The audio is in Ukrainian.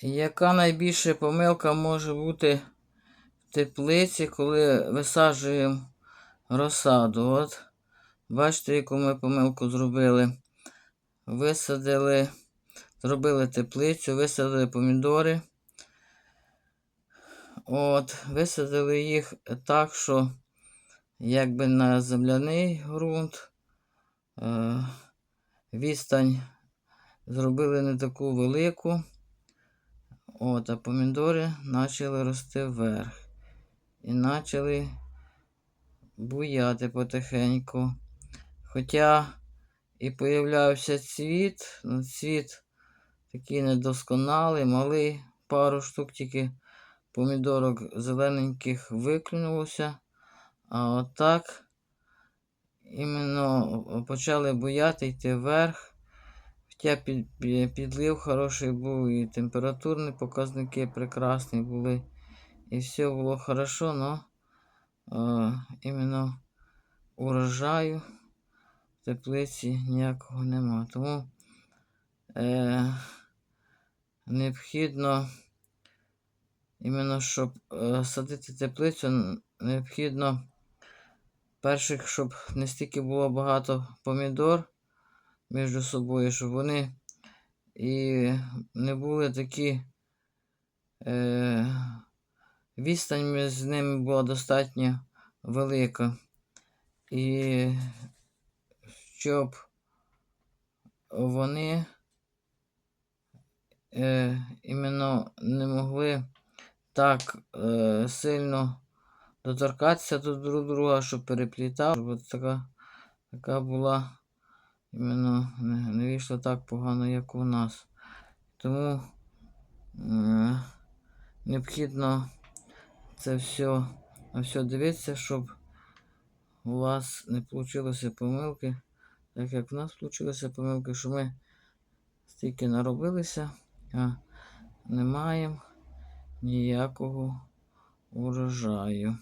Яка найбільша помилка може бути в теплиці, коли висаджуємо розсаду? От, бачите, яку ми помилку зробили. Висадили, зробили теплицю, висадили помідори. От, висадили їх так, що якби на земляний ґрунт. Е, відстань зробили не таку велику. От, а помідори почали рости вверх. І почали буяти потихеньку. Хоча і появлявся цвіт, ну, цвіт такий недосконалий, малий, пару штук тільки помідорок зелененьких виклюнулося. А отак іменно почали буяти йти вверх. Під, під- підлив хороший був, і температурні показники прекрасні були. І все було хорошо, но е, іменно урожаю в теплиці ніякого нема. Тому е, необхідно, іменно щоб е, садити теплицю, необхідно перших, щоб не стільки було багато помідор між собою, щоб вони і не були такі. Е, відстань між ними була достатньо велика. І щоб вони е, іменно не могли так е, сильно доторкатися до друг друга, щоб переплітав, щоб така, така була іменно не, вийшло так погано, як у нас. Тому е, необхідно це все, на все дивитися, щоб у вас не вийшло помилки, так як в нас вийшло помилки, що ми стільки наробилися, а не маємо ніякого урожаю.